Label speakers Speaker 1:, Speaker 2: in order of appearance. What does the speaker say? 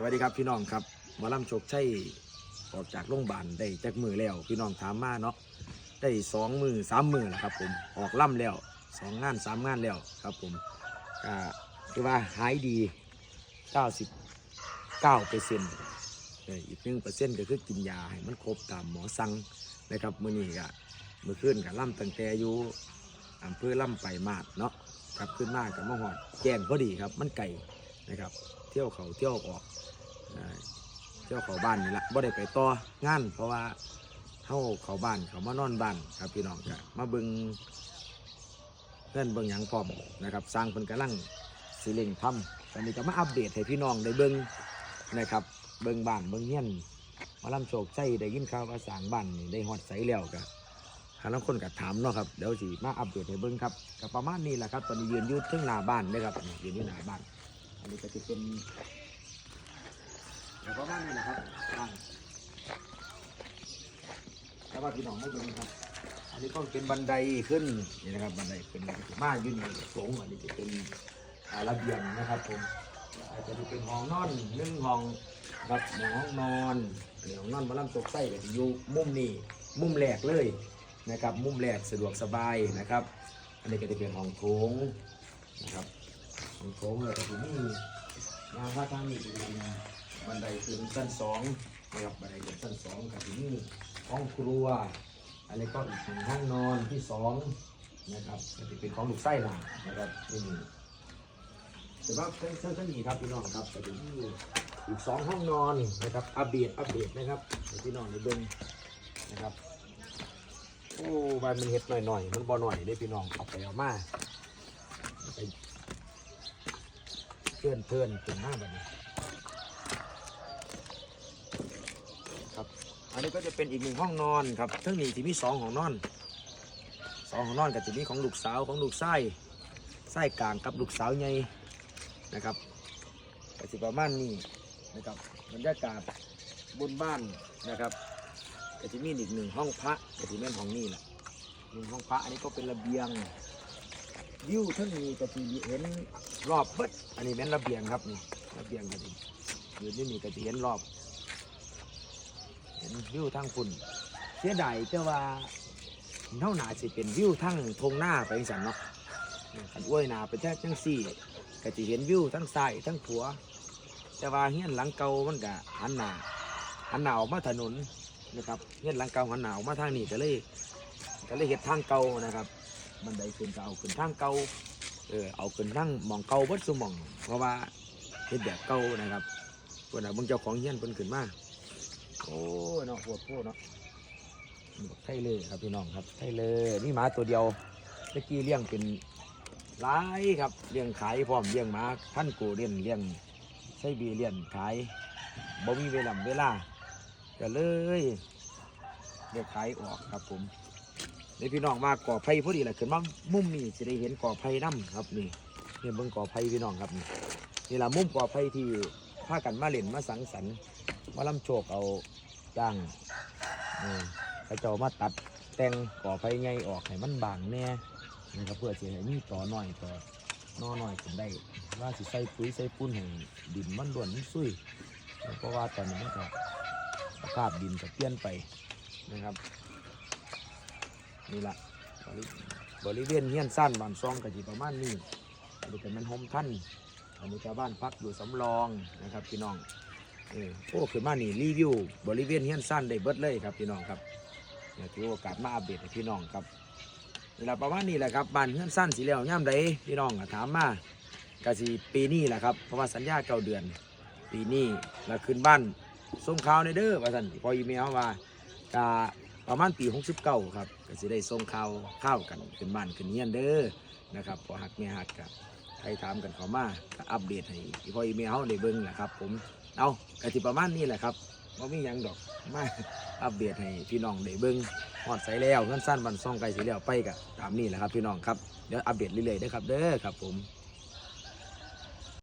Speaker 1: สวัสดีครับพี่น้องครับหมอลำโชคชัยออกจากโรงพยาบาลได้จากมือแล้ว พี่น้องถามมาเนาะได้สองมือสามมือแล้วครับผมออกล่ำแล้วสองงานสามงานแล้วครับผมก็คือว่าหายดี 99เปอร์เซ็นต์อีกหนึ่งเปอร์เซ็นต์ก็คือกินยาให้มันครบตามหมอสั่งนะครับมื้อนี้ก็มื้อคืนก็ล่ำตั้งแต่อยู่อำเภอล่ำไปมาดเนาะครับขึ้นมากับมะฮอดแจ้งพอดีครับมันไก่ นะครับ เที่ยวเขาเที่ยวออกเที่ยวเขาบ้านนี่แหละบ่ได้ไปต่องานเพราะว่าเข้าเขาบ้านเขามานอนบ้านครับพี่น้องก็มาบิงเพื่อนเบิงหยังพร้อมนะครับ สร้างเป็นกำลังสิเล่งทำตอนนี้ก็มาอัปเดตให้พี่น้องได้เบิงนะครับ เบิงบ้านเบิงเฮียนมาลำโชคใจได้ยินข่าวว่าสร้างบ้านนี่ได้ฮอดใสแล้วก็หาลังคนก็ถามเนาะครับเดี๋ยวสิมาอัปเดตให้เบิงครับก็ประมาณนี้แหละครับ ตอนนี้ยืนยู่เทึงหน้าบ้านเด้อครับยืนยู่หน้าบ้าน อันนี้ก็จะเป็นแต่ประมาณนี้นะครับบ้านแล้วว่าพี่น้องไม่ดูนะครับ อันนี้ก็เป็นบันไดขึ้นนี่นะครับบันไดเป็นมาอยู่นี่สูงอันนี้จะเป็นระเบียงนะครับผมอาจจะเป็นห้องนอนหนึ่งห้องครับห้องนอนห้องนอนมาล่ำตกไส้ก็จะอยู่มุมนี้มุมแรกเลยนะครับ มุมแรกสะดวกสบายนะครับ อันนี้ก็จะเป็นห้องโถงนะครับ ของโถงเลยก็ที่นี่งานพระทางนี้จะเป็นบันไดขึ้นชั้นสองนะครับบันไดขึ้นชั้นสองกับที่นี่ห้องครัวอะไรก็อีกหนึ่งห้องนอนที่สองนะครับจะเป็นของลูกไส้หลังนะครับที่นี่แต่ว่าเส้นเส้นเส้นนี้ครับพี่น้องครับก็จะมีอีกสองห้องนอนนะครับอัปเดตอัปเดตนะครับพี่น้องได้เบิ่งนะครับโอ้ใบมันเห็ดหน่อยๆมันบ่หน่อยได้พี่น้องเอาไปเอามาไป เพื่อนเพื่อนเป็นหน้าแบบนี้ครับอันนี้ก็จะเป็นอีกหนึ่งห้องนอนครับทั้งนี้ที่มีสองห้องนอนสองห้องนอนกับที่มีของลูกสาวของลูกไส้ไส้กลางกับลูกสาวใหญ่นะครับก็สิประมาณนี้นะครับบรรยากาศบนบ้านนะครับก็จะมีอีกหนึ่งห้องพระก็จะเป็นห้องนี้แหละหนึ่งห้องพระอันนี้ก็เป็นระเบียง วิวทั้งนี้ก็จะเห็นรอบเบิดอันนี้เป็นระเบียงครับนี่ระเบียงก็จะอยู่ที่นี่ก็จะเห็นรอบ เห็นวิวทั้งฝุ่นเสียดายแต่ว่าเท่าหนาสิเป็นวิวทั้งทงหน้าไปสันเนาะขันอ้วยหนาไปแค่จังสี่ก็จะเห็นวิวทั้งซ้ายทั้งขวาแต่ว่าเฮี้ยนหลังเก่ามันก็หันหนาหันหนาออกมาถนนนะครับเฮี้ยนหลังเก่าหันหนาออกมาทางนี้ก็เลยก็เลยเห็ดทางเก่านะครับ บันไดขึ้นก็เอาขึ้นทางเก่าเออเอาขึ้นทางมองเก่าเบิดสมอง เพราะว่าเฮ็ดแบบเก่านะครับเพิ่นน่ะเบิ่งเจ้าของเฮียนเพิ่นขึ้นมาโอ้ยเนาะปวดปวดเนาะไทยเลยครับพี่น้องครับไทยเลยนี่หมาตัวเดียวตะกี้เลี้ยงเป็นหลายครับเลี้ยงขายพร้อมเลี้ยงหมาท่านกูเลี้ยงเลี้ยงไส้บีเลี้ยงขายบ่มีเวลาเวลาก็เลยเรียกขายออกครับผม นพี่น้องมาก่อไผ่พอดีแหละขึ้นมามุมนี้จะได้เห็นกอไผ่น้ำครับนี่เนี่ยเบิ่งกอไผ่พี่น้องครับนี่นี่ละมุมกอไผ่ที่พากันมาเล่นมาสังสรรค์มาล่ำโชคเอาจ้างเออเขาเจ้ามาตัดแต่งก่อไผ่ใหญ่ออกให้มันบางแน่นะครับเพื่อจะให้มีต่อหน่อยต่อนอหน่อยขึ้นได้ว่าสิใส่ปุ๋ยใส่ปุ้นให้ดินมันล้วนมันซุยเพราะว่าตอนนี้มันก็สภาพดินก็เปลี่ยนไปนะครับ นี่ละบริบริเวณเฮียนสั้นบ้านซองก็จีประมาณนี้อันนี้เป็นโฮมท่านอันนี้ก็บ้านพักอยู่สำรองนะครับพี่น้องเออโอ้ขึ้นมานี่รีวิวบริเวณเฮียนสั้นได้เบิดเลยครับพี่น้องครับเนี่ยถือโอกาสมาอัปเดตให้พี่น้องครับเวลาประมาณนี้แหละครับบ้านเฮียนสั้นสีแล้วย่ำใดพี่น้องถามมากะสีปีนี้แหละครับเพราะว่าสัญญาเก้าเดือน ปีนี้เราขึ้นบ้านส่งข่าวในเด้อว่าสันพออีเมลว่ากะ ประมาณปี 69 ครับก็สิได้ส่งข่าวข้าวกันขึ้นบ้านขึ้นเฮียนเด้อนะครับพอหักแม่หักกับใครถามกันเขามาก็อัปเดตให้อีพ่ออีเมลเฮาได้เบิ่งแหละครับ ผมเอากะสิประมาณนี้แหละครับบ่มียังดอกมาอัปเดตให้พี่น้องได้เบิ่งฮอดใส่แล้วเงินสั้นบันซ่องไกลสิแล้วไปกะตามนี้แหละครับพี่น้องครับเดี๋ยวอัปเดตเรื่อยๆเด้อครับเด้อครับผม